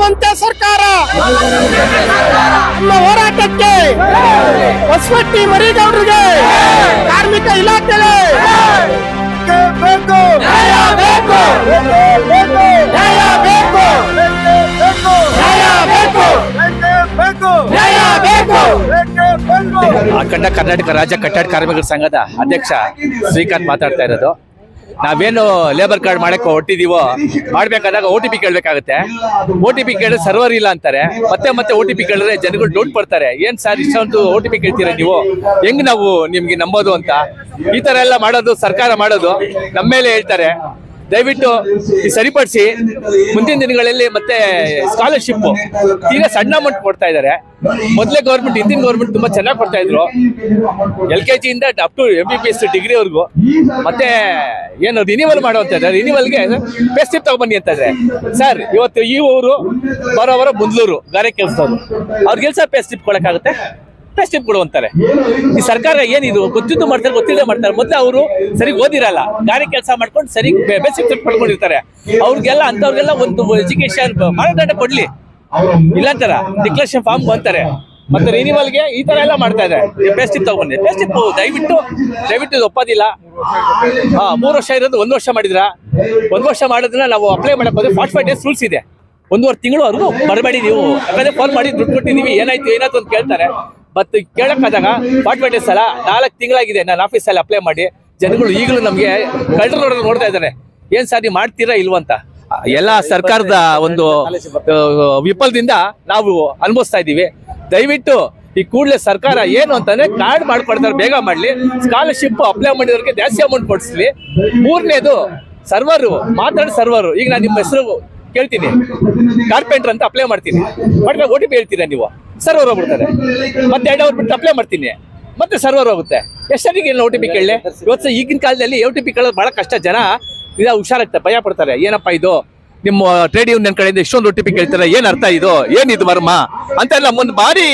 ಮಾಡುವಂತೆ ಸರ್ಕಾರ. ನಮ್ಮ ಹೋರಾಟಕ್ಕೆ ಹೊಸಪಟ್ಟಿ ಮರಿಗೌಡರಿಗೆ ಕಾರ್ಮಿಕ ಇಲಾಖೆಗೆ ಬೇಕು. ನ್ಯಾಯ ಬೇಕು. ನ್ಯಾಯ ಬೇಕು. ನ್ಯಾಯ ಬೇಕು. ನ್ಯಾಯ ಬೇಕು. ಅಖಂಡ ಕರ್ನಾಟಕ ರಾಜ್ಯ ಕಟ್ಟಡ ಕಾರ್ಮಿಕರ ಸಂಘದ ಅಧ್ಯಕ್ಷ ಶ್ರೀಕಾಂತ್ ಮಾತಾಡ್ತಾ ಇರೋದು. ನಾವೇನು ಲೇಬರ್ ಕಾರ್ಡ್ ಮಾಡಕ್ಕೆ ಹೊಟ್ಟಿದೀವೋ ಮಾಡ್ಬೇಕಾದಾಗ ಓ ಟಿ ಪಿ ಕೇಳ್ಬೇಕಾಗುತ್ತೆ. ಓ ಟಿ ಪಿ ಕೇಳಿದ್ರೆ ಸರ್ವರ್ ಇಲ್ಲ ಅಂತಾರೆ. ಮತ್ತೆ ಮತ್ತೆ ಓ ಟಿ ಪಿ ಕೇಳಿದ್ರೆ ಜನಗಳು ಡೌಟ್ ಪಡ್ತಾರೆ. ಏನ್ ಸರ್ ಇಷ್ಟೊಂದು ಓ ಟಿ ಪಿ ಕೇಳ್ತೀರಾ ನೀವು? ಹೆಂಗ್ ನಾವು ನಿಮ್ಗೆ ನಂಬೋದು ಅಂತ? ಈ ತರ ಎಲ್ಲ ಮಾಡೋದು ಸರ್ಕಾರ ಮಾಡೋದು. ನಮ್ಮ ಮೇಲೆ ಹೇಳ್ತಾರೆ. ದಯವಿಟ್ಟು ಸರಿಪಡಿಸಿ ಮುಂದಿನ ದಿನಗಳಲ್ಲಿ ಮತ್ತೆ ಸ್ಕಾಲರ್ಶಿಪ್ ಈಗ ಸಣ್ಣ ಅಮೌಂಟ್ ಕೊಡ್ತಾ ಇದ್ದಾರೆ. ಮೊದಲೇ ಗೌರ್ಮೆಂಟ್ ಹಿಂದಿನ ಗೌರ್ಮೆಂಟ್ ತುಂಬಾ ಚೆನ್ನಾಗಿ ಕೊಡ್ತಾ ಇದ್ರು. L K ಜಿಯಿಂದ up to M B B S ಡಿಗ್ರಿವರೆಗೂ ಮತ್ತೆ ಏನು ರಿನಿವಲ್ ಮಾಡುವಂತ ರಿನಿವಲ್ಗೆ ಪೇಸ್ಟಿಪ್ ತಗೊಬನ್ನಿ ಅಂತ ಇದ್ರೆ ಸರ್ ಇವತ್ತು ಈ ಊರು ಬರೋವರ ಮುಂದ್ಲೂರು, ಗಾರೆ ಕೆಲಸದವರು. ಅವ್ರಿಗೆಲ್ಸ ಪೇಸ್ಟಿಪ್ ಕೊಡಕ್ಕಾಗುತ್ತೆ? ಪೇಸ್ಟಿಪ್ ಕೊಡು ಅಂತಾರೆ. ಈ ಸರ್ಕಾರ ಏನಿದು? ಗೊತ್ತಿದ್ದು ಮಾಡ್ತಾರೆ, ಗೊತ್ತಿಲ್ಲದೆ ಮಾಡ್ತಾರೆ. ಮೊದಲು ಅವರು ಸರಿ ಓದಿರಲ್ಲ. ಗಾರಿ ಕೆಲಸ ಮಾಡ್ಕೊಂಡು ಸರಿ ಬೇಸಿಕ್ ಪಡ್ಕೊಂಡಿರ್ತಾರೆ ಅವ್ರಿಗೆಲ್ಲ ಅಂತವ್ರಿಗೆಲ್ಲ ಒಂದು ಎಜುಕೇಶನ್ ಮಾನದಂಡ ಕೊಡ್ಲಿ. ಇಲ್ಲ ಅಂತಾರ ಡಿಕ್ಲೇಷನ್ ಫಾರ್ಮ್ ಅಂತಾರೆ. ಮತ್ತೆ ರಿನಿವಲ್ಗೆ ಈ ತರ ಎಲ್ಲ ಮಾಡ್ತಾ ಇದೆ ಪೇಸ್ಟಿಪ್ ತಗೊಂಡೆ ಇತ್ತು ದಯವಿಟ್ಟು ದಯವಿಟ್ಟು ಇದು ಒಪ್ಪೋದಿಲ್ಲ. ಹಾ, ಮೂರು ವರ್ಷ ಇರೋದು, ಒಂದು ವರ್ಷ ಮಾಡಿದ್ರ? ಒಂದು ವರ್ಷ ಮಾಡೋದನ್ನ ನಾವು ಅಪ್ಲೈ ಮಾಡಕ್ ಹೋದ್ರೆ ಫಾರ್ಟಿ ಫೈವ್ ಡೇಸ್ ರೂಲ್ಸ್ ಇದೆ. ಒಂದೂವರೆ ತಿಂಗಳವರೆಗೂ ಬರಬೇಡಿ ನೀವು. ಯಾಕಂದ್ರೆ ಫೋನ್ ಮಾಡಿ ದುಡ್ಡು ಕೊಟ್ಟಿದೀವಿ ಏನಾಯ್ತು ಏನಾಯ್ತು ಅಂತ ಕೇಳ್ತಾರೆ. ಬಟ್ ಕೇಳಕ್ಕಾದಾಗ ಅಪಾರ್ಟ್ಮೆಂಟ್ ಸಲ ನಾಲ್ಕು ತಿಂಗಳಾಗಿದೆ. ನಾನು ಆಫೀಸಲ್ಲಿ ಅಪ್ಲೈ ಮಾಡಿ. ಜನಗಳು ಈಗಲೂ ನಮಗೆ ಕಳ್ಳರು ನೋಡೋದು ನೋಡ್ತಾ ಇದ್ದಾರೆ. ಏನ್ ಸರ್, ನೀವು ಮಾಡ್ತೀರಾ ಇಲ್ವಂತ ಎಲ್ಲ ಸರ್ಕಾರದ ಒಂದು ವಿಫಲದಿಂದ ನಾವು ಅನುಭವಿಸ್ತಾ ಇದ್ದೀವಿ. ದಯವಿಟ್ಟು ಈ ಕೂಡಲೇ ಸರ್ಕಾರ ಏನು ಅಂತಂದ್ರೆ ಕಾರ್ಡ್ ಮಾಡ್ಕೊಡ್ತಾರೆ, ಬೇಗ ಮಾಡ್ಲಿ. ಸ್ಕಾಲರ್ಶಿಪ್ ಅಪ್ಲೈ ಮಾಡಿದವ್ರಿಗೆ ಜಾಸ್ತಿ ಅಮೌಂಟ್ ಕೊಡಿಸ್ಲಿ. ಮೂರನೇದು ಸರ್ವರು ಮಾತಾಡಿ ಸರ್ವರು ಈಗ ನಾನು ನಿಮ್ಮ ಹೆಸರು ಕೇಳ್ತೀನಿ. ಕಾರ್ಪೆಂಟರ್ ಅಂತ ಅಪ್ಲೈ ಮಾಡ್ತೀನಿ. ಮಾಡಿದ್ರೆ ಓ ಟಿ ಪಿ ಹೇಳ್ತೀರಾ ನೀವು? ಸರ್ವರ್ ಹೋಗ್ಬಿಡ್ತಾರೆ. ಮತ್ತೆ ಎರಡು ಅವ್ರು ಬಿಟ್ಟು ಅಪ್ಲೈ ಮಾಡ್ತೀನಿ. ಮತ್ತೆ ಸರ್ವರ್ ಹೋಗುತ್ತೆ. ಎಷ್ಟರಿಗೆ ಏನು ಓ ಟಿ ಪಿ ಕೇಳಲಿ? ಇವತ್ತು ಈಗಿನ ಕಾಲದಲ್ಲಿ ಓ ಟಿ ಪಿ ಕೇಳೋದು ಬಹಳ ಕಷ್ಟ. ಜನ ಇದ ಹುಷಾರಾಗ್ತಾರೆ ಭಯ ಪಡ್ತಾರೆ. ಏನಪ್ಪ ಇದು? ನಿಮ್ಮ ಟ್ರೇಡ್ ಯೂನಿಯನ್ ಕಡೆಯಿಂದ ಇಷ್ಟೊಂದು ಓ ಟಿ ಪಿ ಕೇಳ್ತಾರೆ. ಏನ್ ಅರ್ಥ ಇದು? ಏನಿದು ಮರ್ಮ ಅಂತೆಲ್ಲ ಮುಂದೆ ಬಾರಿ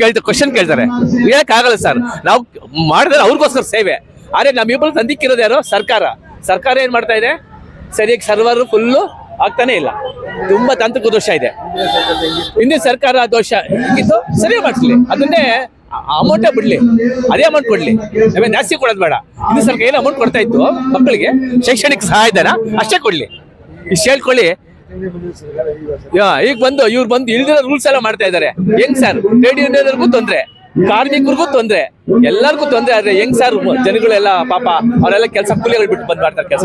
ಕೇಳ್ತ ಕ್ವಶನ್ ಕೇಳ್ತಾರೆ. ಆಗಲ್ಲ ಸರ್. ನಾವು ಮಾಡಿದ್ರೆ ಅವ್ರಿಗೋಸ್ಕರ ಸೇವೆ. ಆದ್ರೆ ನಮ್ಮಿಬ್ಬರು ತಂದಿಕ್ಕಿರೋದು ಯಾರು? ಸರ್ಕಾರ. ಸರ್ಕಾರ ಏನ್ ಮಾಡ್ತಾ ಇದೆ? ಸರಿಯಾಗಿ ಸರ್ವರ್ ಫುಲ್ಲು ಆಗ್ತಾನೆ ಇಲ್ಲ. ತುಂಬಾ ತಾಂತ್ರಿಕ ದೋಷ ಇದೆ. ಹಿಂದಿನ ಸರ್ಕಾರ ದೋಷ ಇದ್ದು ಸರಿ ಮಾಡಿಸ್ಲಿ. ಅದನ್ನೇ ಅಮೌಂಟೇ ಬಿಡ್ಲಿ. ಅದೇ ಅಮೌಂಟ್ ಕೊಡ್ಲಿ. ನಮಗೆ ಜಾಸ್ತಿ ಕೊಡೋದು ಬೇಡ. ಹಿಂದಿನ ಸರ್ಕಾರ ಏನು ಅಮೌಂಟ್ ಕೊಡ್ತಾ ಇತ್ತು ಮಕ್ಕಳಿಗೆ? ಶೈಕ್ಷಣಿಕ ಸಹಾಯಧನ ಅಷ್ಟೇ ಕೊಡ್ಲಿ. ಇಷ್ಟು ಹೇಳ್ಕೊಳ್ಳಿ. ಈಗ ಬಂದು ಇವ್ರು ಬಂದು ಇಲ್ದಿರೋ ರೂಲ್ಸ್ ಎಲ್ಲ ಮಾಡ್ತಾ ಇದ್ದಾರೆ. ಹೆಂಗ್ ಸರ್ ಟ್ರೇಡ್ ಯೂನಿಯನ್ಗೂ ತೊಂದ್ರೆ. ಕಾರ್ಮಿಕರಿಗೂ ತೊಂದ್ರೆ. ಎಲ್ಲರಿಗೂ ತೊಂದ್ರೆ ಆದ್ರೆ ಹೆಂಗ್ ಸರ್ ಜನಗಳೆಲ್ಲ ಪಾಪ, ಅವರೆಲ್ಲ ಕೆಲಸ ಕೂಲಿಗಳು ಬಿಟ್ಟು ಬಂದ್ ಮಾಡ್ತಾರೆ, ಕೆಲಸ